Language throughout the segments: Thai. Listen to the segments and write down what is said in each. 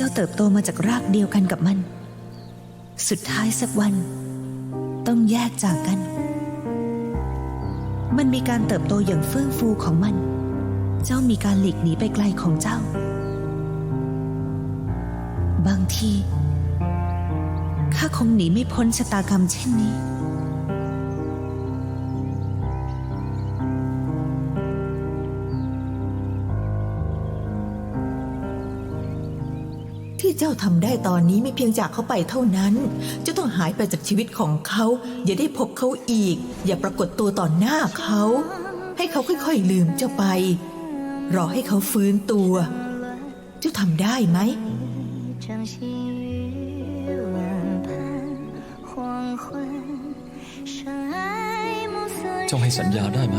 เจ้าเติบโตมาจากรากเดียวกันกับมัน สุดท้ายสักวัน ต้องแยกจากกัน มันมีการเติบโตอย่างเฟื่องฟูของมัน เจ้ามีการหลีกหนีไปไกลของเจ้า บางทีข้าคงหนีไม่พ้นชะตากรรมเช่นนี้ เจ้าทำได้ตอนนี้ไม่เพียงจากเขาไปเท่านั้น เจ้าต้องหายไปจากชีวิตของเขา อย่าได้พบเขาอีก อย่าปรากฏตัวต่อหน้าเขา ให้เขาค่อยๆลืมเจ้าไป รอให้เขาฟื้นตัว เจ้าทำได้ไหมเจ้าให้สัญญาได้ไหม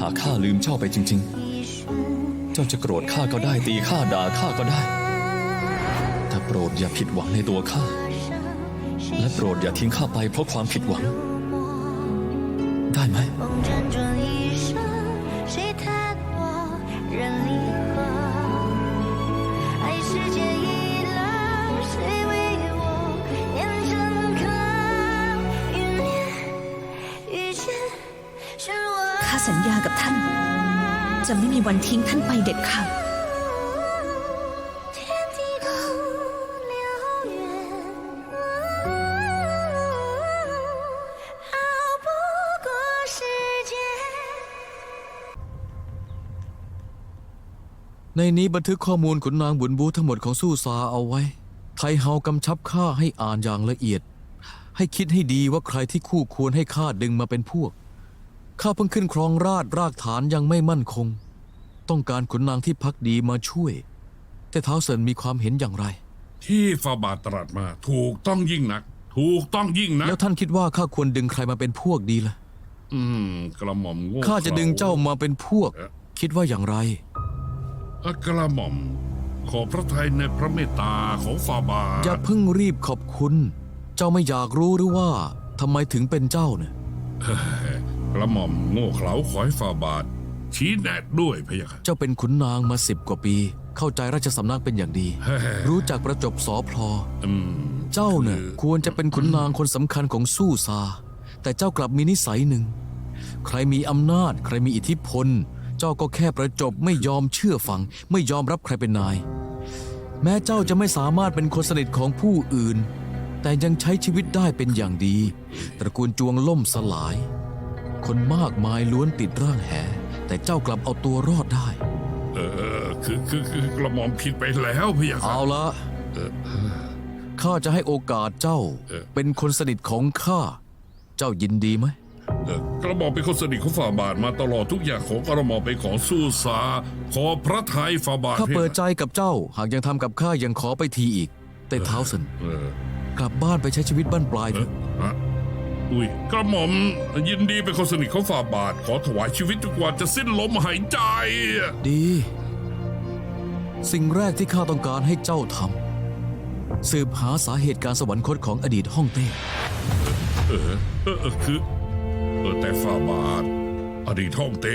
หากข้าลืมเจ้าไปจริง ๆ เจ้าจะโกรธข้าก็ได้ตีข้าด่าข้าก็ได้ โปรดอย่าผิดหวังในตัวข้า และโปรดอย่าทิ้งข้าไปเพราะความผิดหวัง ได้ไหมข้าสัญญากับท่าน จะไม่มีวันทิ้งท่านไปเด็ดขาด ในนี้บันทึกข้อมูลขุนนางบุญบูทั้งหมดของสู้ซาเอาไว้ ไทเฮากำชับข้าให้อ่านอย่างละเอียด ให้คิดให้ดีว่าใครที่คู่ควรให้ข้าดึงมาเป็นพวก ข้าเพิ่งขึ้นครองราชย์รากฐานยังไม่มั่นคง ต้องการขุนนางที่พักดีมาช่วย แต่เท้าเซินมีความเห็นอย่างไร ที่ฟาบาทตรัสมาถูกต้องยิ่งนัก ถูกต้องยิ่งนัก แล้วท่านคิดว่าข้าควรดึงใครมาเป็นพวกดีล่ะ อืม กระหม่อมโง่ข้าจะดึงเจ้ามาเป็นพวก คิดว่าอย่างไรเอ่อ กระหม่อม ขอพระทัยในพระเมตตาของฟาบาทอย่าเพิ่งรีบขอบคุณ เจ้าไม่อยากรู้หรือว่าทำไมถึงเป็นเจ้าเนี่ยกระหม่อมโง่เขลาขอให้ฟาบาท ชี้แนะด้วยพะยะค่ะเจ้าเป็นขุนนางมาสิบกว่าปี เข้าใจราชสำนักเป็นอย่างดีเฮ้ยรู้จักประจบสอพลออืมเจ้าเนี่ยควรจะเป็นขุนนางคนสำคัญของสู้ซา แต่เจ้ากลับมีนิสัยหนึ่ง ใครมีอำนาจ ใครมีอิทธิพลเจ้าก็แค่ประจบไม่ยอมเชื่อฟัง ไม่ยอมรับใครเป็นนาย แม้เจ้าจะไม่สามารถเป็นคนสนิทของผู้อื่น แต่ยังใช้ชีวิตได้เป็นอย่างดี ตระกูลจวงล่มสลาย คนมากมายล้วนติดร่างแห แต่เจ้ากลับเอาตัวรอดได้ เออคือคือคือกระหม่อมผิดไปแล้วพะยะค่ะเอาละข้าจะให้โอกาสเจ้าเออเป็นคนสนิทของข้า เจ้ายินดีไหมเอ่อ กระหม่อมเป็นคนสนิทของฟาบาทมาตลอดทุกอย่างของกระหม่อมเป็นของสู้ซาขอพระทัยฟาบาทข้าเปิดพะใจกับเจ้า หากยังทำกับข้ายังขอไปทีอีก แต่เท้าสันเออกลับบ้านไปใช้ชีวิตบ้านปลายเถเอ๊ะอะฮะอุ้ยกระหม่อมยินดีเป็นคนสนิทของฝ่าบาท ขอถวายชีวิตจนกว่าจะสิ้นลมหายใจ ดี สิ่งแรกที่ข้าต้องการให้เจ้าทำสืบหาสาเหตุการสวรรคตของอดีตฮ่องเต้เออเออเออคือ เออแต่ฝ่าบาท อดีตท่องเต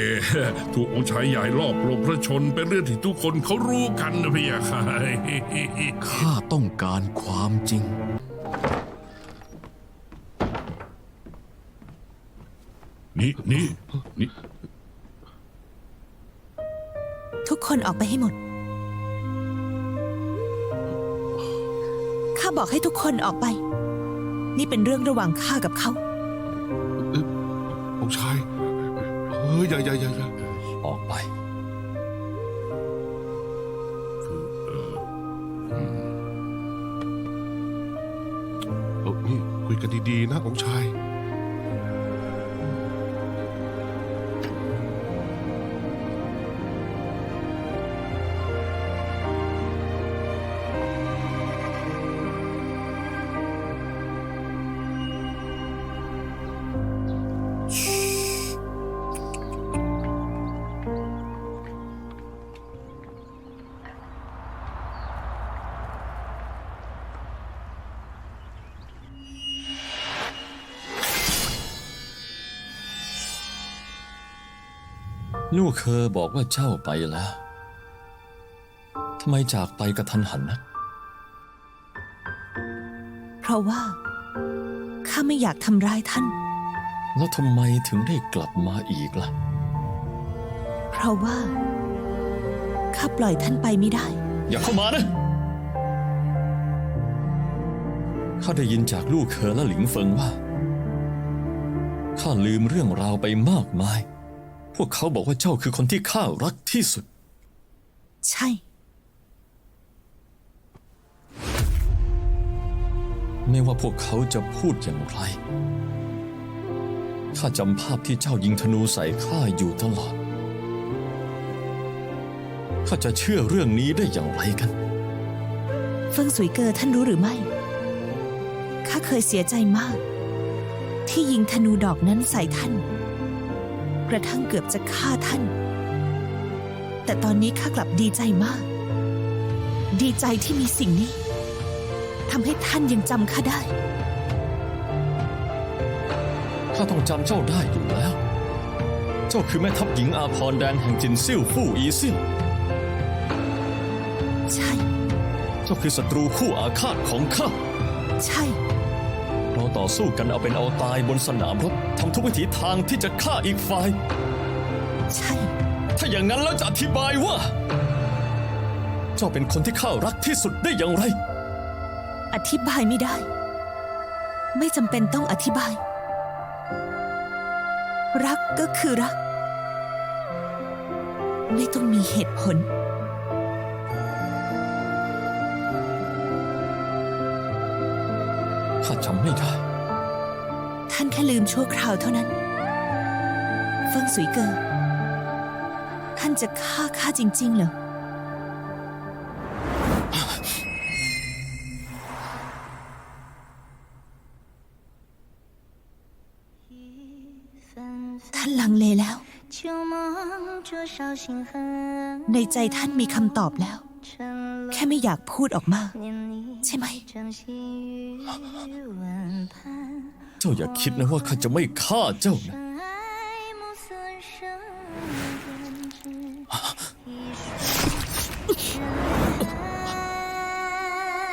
ถูกองค์ชายใหญ่ลอบลงพระชนเป็นเรื่องที่ทุกคนเขารู้กันนะพี่ยาค่ะข้าต้องการความจริงนี่นี่นี่ทุกคนออกไปให้หมด ข้าบอกให้ทุกคนออกไป นี่เป็นเรื่องระหว่างข้ากับเขา องค์ชาย เฮ้ยอย่าอย่าอย่าอย่าออกไป เออนี่คุยกันดีๆนะองค์ชาย ลูกเคอบอกว่าเจ้าไปแล้วทำไมจากไปกระทันหันนะราะว่า ข้าไม่อยากทำร้ายท่าน แล้วทำไมถึงได้กลับมาอีกล่ะ เพราะว่า ข้าปล่อยท่านไปไม่ได้ อย่าเข้ามานะข้าได้ยินจากลูกเขอและหลิงเฟิงว่า ข้าลืมเรื่องราวไปมากมาย พวกเขาบอกว่าเจ้าคือคนที่ข้ารักที่สุด ใช่ ไม่ว่าพวกเขาจะพูดอย่างไร ข้าจำภาพที่เจ้ายิงธนูใส่ข้าอยู่ตลอด ข้าจะเชื่อเรื่องนี้ได้อย่างไรกัน เฟิงสุยเกอท่านรู้หรือไม่ ข้าเคยเสียใจมาก ที่ยิงธนูดอกนั้นใส่ท่าน กระทั่งเกือบจะฆ่าท่าน แต่ตอนนี้ข้ากลับดีใจมาก ดีใจที่มีสิ่งนี้ทำให้ท่านยังจำข้าได้ข้าต้องจำเจ้าได้อยู่แล้ว เจ้าคือแม่ทัพหญิงอาพรแดนแห่งจินซิ่วฟู่อีซิ่วใช่ เจ้าคือศัตรูคู่อาฆาตของข้า ใช่เรา ต่อสู้กันเอาเป็นเอาตายบนสนามรบทำทุกวิถีทางที่จะฆ่าอีกฝ่าย ใช่ ถ้าอย่างนั้นแล้วจะอธิบายว่า เจ้าเป็นคนที่ข้ารักที่สุดได้อย่างไร อธิบายไม่ได้ ไม่จำเป็นต้องอธิบาย รักก็คือรัก ไม่ต้องมีเหตุผลำไม่ได้ ท่านแค่ลืมชั่วคราวเท่านั้น เฟิงสุยเกอท่านจะฆ่าข้าจริง ๆ เหรอ ท่านลังเลแล้ว ในใจท่านมีคำตอบแล้ว แค่ไม่อยากพูดออกมา ใช่ไหม เจ้าอย่าคิดนะว่าข้าจะไม่ฆ่าเจ้านะ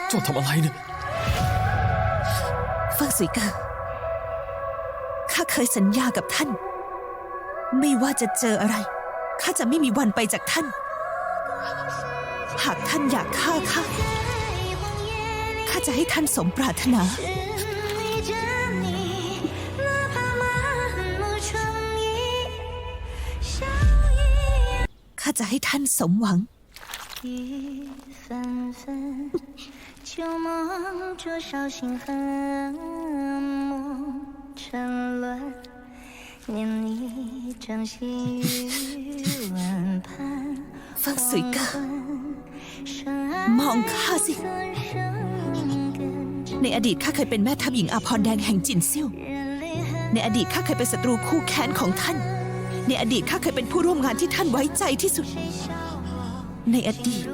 เจ้าทำอะไรเนี่ย เฟิงสุยเกอข้าเคยสัญญากับท่าน ไม่ว่าจะเจออะไร ข้าจะไม่มีวันไปจากท่าน หากท่านอยากฆ่าข้า ข้าจะให้ท่านสมปรารถนา 只为着你，哪怕满目疮痍，笑意 ข้าจะให้ท่านสมหวัง 一纷纷，旧梦灼烧心痕，梦沉沦，念你掌心与吻盼。 เฟิงสุยเกอ 深爱 มองข้าสิ ในอดีตข้าเคยเป็นแม่ทัพหญิงอาพรแดงแห่งจินซิ่วในอดีตข้าเคยเป็นศัตรูคู่แค้นของท่าน ในอดีตข้าเคยเป็นผู้ร่วมงานที่ท่านไว้ใจที่สุด ในอดีต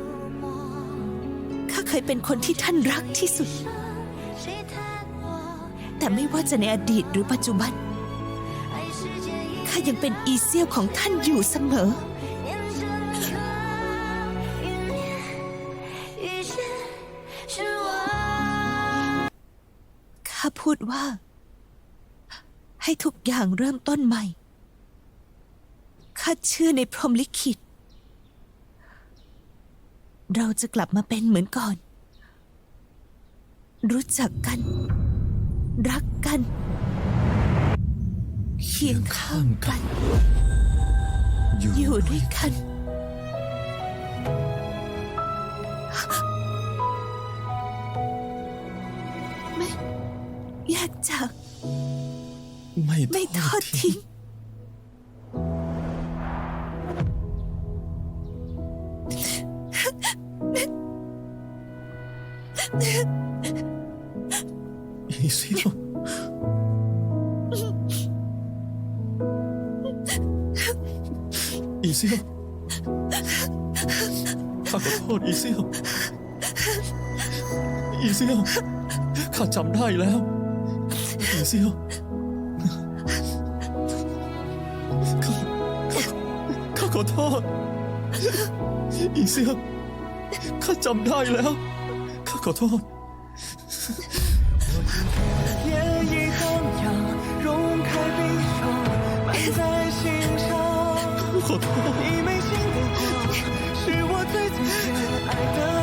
ข้าเคยเป็นคนที่ท่านรักที่สุด แต่ไม่ว่าจะในอดีตหรือปัจจุบันข้ายังเป็นอีเซียวของท่านอยู่เสมอ พูดว่า ให้ทุกอย่างเริ่มต้นใหม่ ข้าเชื่อในพรหมลิขิต เราจะกลับมาเป็นเหมือนก่อน รู้จักกัน รักกัน เคียงข้างกัน อยู่ด้วยกัน แยกจากไม่ไม่ทอดทิ้ง อีเซียวอีเซียวข้าขอโทษอีเซียวอีเซียวข้าจำได้แล้วอีเซียวข้าข้าข้าขอโทษอีเซียวข้าจำได้แล้ว 唔知啊。佢佢他，意思啊，佢就唔系啦，佢佢他。你没心的过往，是我最最深爱的。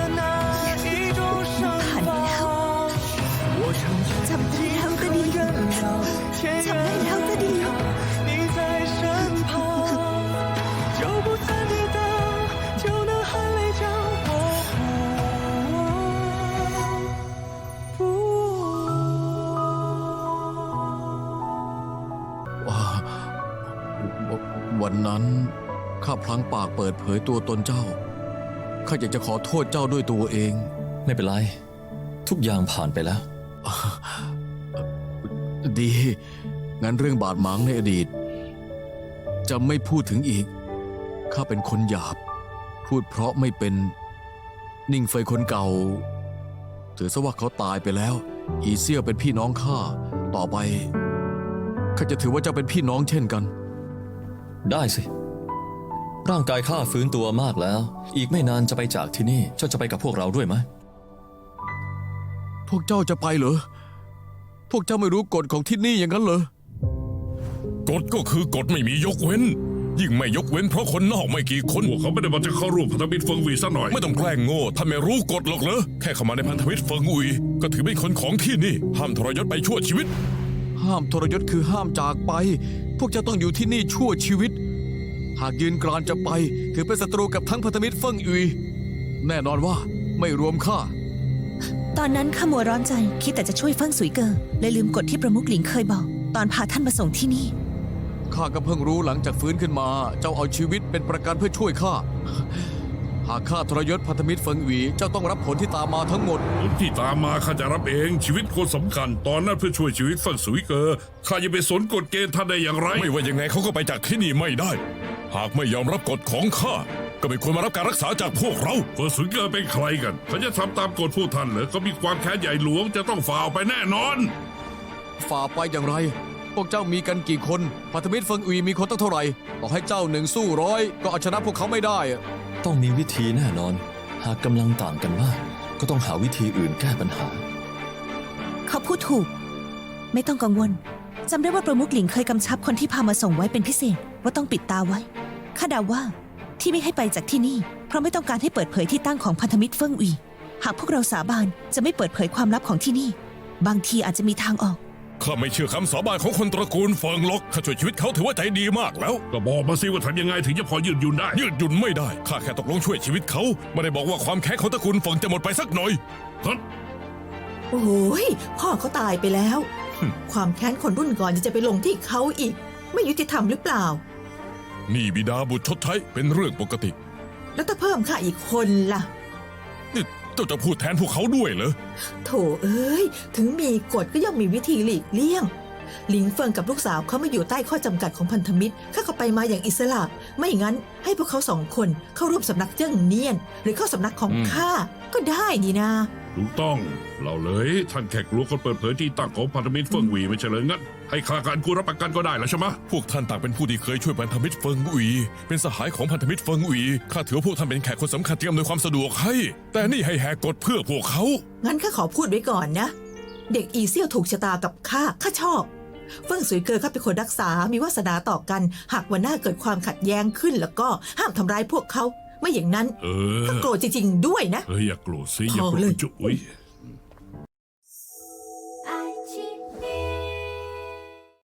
วันนั้นข้าพลั้งปากเปิดเผยตัวตนเจ้า ข้าอยากจะขอโทษเจ้าด้วยตัวเอง ไม่เป็นไร ทุกอย่างผ่านไปแล้ว ดี งั้นเรื่องบาดหมางในอดีต จะไม่พูดถึงอีก ข้าเป็นคนหยาบ พูดเพราะไม่เป็น นิ่งเฟยคนเก่า ถือซะว่าเขาตายไปแล้ว อีเซี่ยวเป็นพี่น้องข้า ต่อไป ข้าจะถือว่าเจ้าเป็นพี่น้องเช่นกัน ได้สิ ร่างกายข้าฟื้นตัวมากแล้ว อีกไม่นานจะไปจากที่นี่ เจ้าจะไปกับพวกเราด้วยไหม พวกเจ้าจะไปเหรอ พวกเจ้าไม่รู้กฎของที่นี่อย่างนั้นเหรอ กฎก็คือกฎไม่มียกเว้น ยิ่งไม่ยกเว้นเพราะคนนอกไม่กี่คน พวกเขาไม่ได้มาจะเข้าร่วมพันธมิตรเฟิงหวีซะหน่อย ไม่ต้องแกล้งโง่ท่านไม่รู้กฎหรอกเหรอ แค่เข้ามาในพันธมิตรเฟิงอุยก็ถือเป็นคนของที่นี่ ห้ามทรยศไปชั่วชีวิต ห้ามทรยศคือห้ามจากไป พวกเจ้าต้องอยู่ที่นี่ชั่วชีวิต หากยืนกรานจะไปถือเป็นศัตรูกับทั้งพันธมิตรเฟิ่งอุยแน่นอนว่าไม่รวมข้า ตอนนั้นข้ามัวร้อนใจคิดแต่จะช่วยเฟิ่งสุยเกอเลยลืมกฎที่ประมุขหลิงเคยบอก ตอนพาท่านมาส่งที่นี่ ข้าก็เพิ่งรู้หลังจากฟื้นขึ้นมา เจ้าเอาชีวิตเป็นประกันเพื่อช่วยข้า หากข้าทรยศพันธมิตรเฟิงอุยเจ้าต้องรับผลที่ตามมาทั้งหมด ผลที่ตามมาข้าจะรับเองชีวิตคนสำคัญ ตอนนั้นเพื่อช่วยชีวิตเฟิงสุยเกอข้าจะไปสนกฎเกณฑ์ท่านได้อย่างไร ไม่ว่ายังไงเขาก็ไปจากที่นี่ไม่ได้ หากไม่ยอมรับกฎของข้าก็ไม่ควรมารับการรักษาจากพวกเราเฟิงสุยเกอเป็นใครกันเขาจะทำตามกฎพวกท่านเหรอเขามีความแค้นใหญ่หลวงจะต้องฝ่าออกไปแน่นอน ฝ่าไปอย่างไร พวกเจ้ามีกันกี่คน พันธมิตรเฟิงอุยมีคนตั้งเท่าไหร่ ต่อให้เจ้าหนึ่งสู้ร้อยก็เอาชนะพวกเขาไม่ได้อะ ต้องมีวิธีแน่นอน หากกำลังต่างกันมาก ก็ต้องหาวิธีอื่นแก้ปัญหา เขาพูดถูก ไม่ต้องกังวลจำได้ว่าประมุขหลิงเคยกำชับคนที่พามาส่งไว้เป็นพิเศษว่าต้องปิดตาไว้ข้าเดาว่าที่ไม่ให้ไปจากที่นี่ เพราะไม่ต้องการให้เปิดเผยที่ตั้งของพันธมิตรเฟิ่งอุยหากพวกเราสาบานจะไม่เปิดเผยความลับของที่นี่ บางทีอาจจะมีทางออก ข้าไม่เชื่อคำสาบานของคนตระกูลเฟิงล็อกข้าช่วยชีวิตเขาถือว่าใจดีมากแล้ว ก็บอกมาสิว่าทำยังไงถึงจะพอยืดหยุ่นได้ ยืดหยุ่นไม่ได้ ข้าแค่ตกลงช่วยชีวิตเขา ไม่ได้บอกว่าความแค้นของตระกูลเฟิงจะหมดไปสักหน่อยท่านโอ้ยพ่อเขาตายไปแล้ว ความแค้นคนรุ่นก่อนยังจะไปลงที่เขาอีก ไม่ยุติธรรมหรือเปล่า นี่บิดาบุตรชดใช้เป็นเรื่องปกติ แล้วถ้าเพิ่มค่าอีกคนล่ะ นี่เจ้าจะพูดแทนพวกเขาด้วยเหรอ โถเอ้ย ถึงมีกฎก็ย่อมมีวิธีหลีกเลี่ยง หลิงเฟิงกับลูกสาวเขามาอยู่ใต้ข้อจำกัดของพันธมิตรข้าก็ไปมาอย่างอิสระ ไม่งั้นให้พวกเขาสองคนเข้าร่วมสำนักเจิ้งเนียน หรือเข้าสำนักของอืมข้าก็ได้นี่นา ถูกต้อง เราเลยท่านแขกรู้คนเปิดเผยที่ตั้งของพันธมิตรเฟิงหวีไม่ใช่เลยงั้น ให้ข้าการกูรับประกันก็ได้แล้วใช่ไหมะพวกท่านต่างเป็นผู้ที่เคยช่วยพันธมิตรเฟิงอุยเป็นสหายของพันธมิตรเฟิงอุยข้าถือว่าพวกท่านเป็นแขกคนสำคัญที่อำนวยความสะดวกให้ แต่นี่ให้แหกกฎเพื่อพวกเขา งั้นข้าขอพูดไว้ก่อนนะ เด็กอีเซี่ยวถูกชะตากับข้าข้าชอบ เฟิ่งสุยเกอข้าเป็นคนรักษา มีวาสนาต่อกัน หากวันหน้าเกิดความขัดแย้งขึ้นแล้วก็ห้ามทำร้ายพวกเขา ไม่อย่างนั้นเออข้าโกรธจริงๆด้วยนะ เอออย่าโกรธสิอย่าโกรพอเลธย จุ๊ย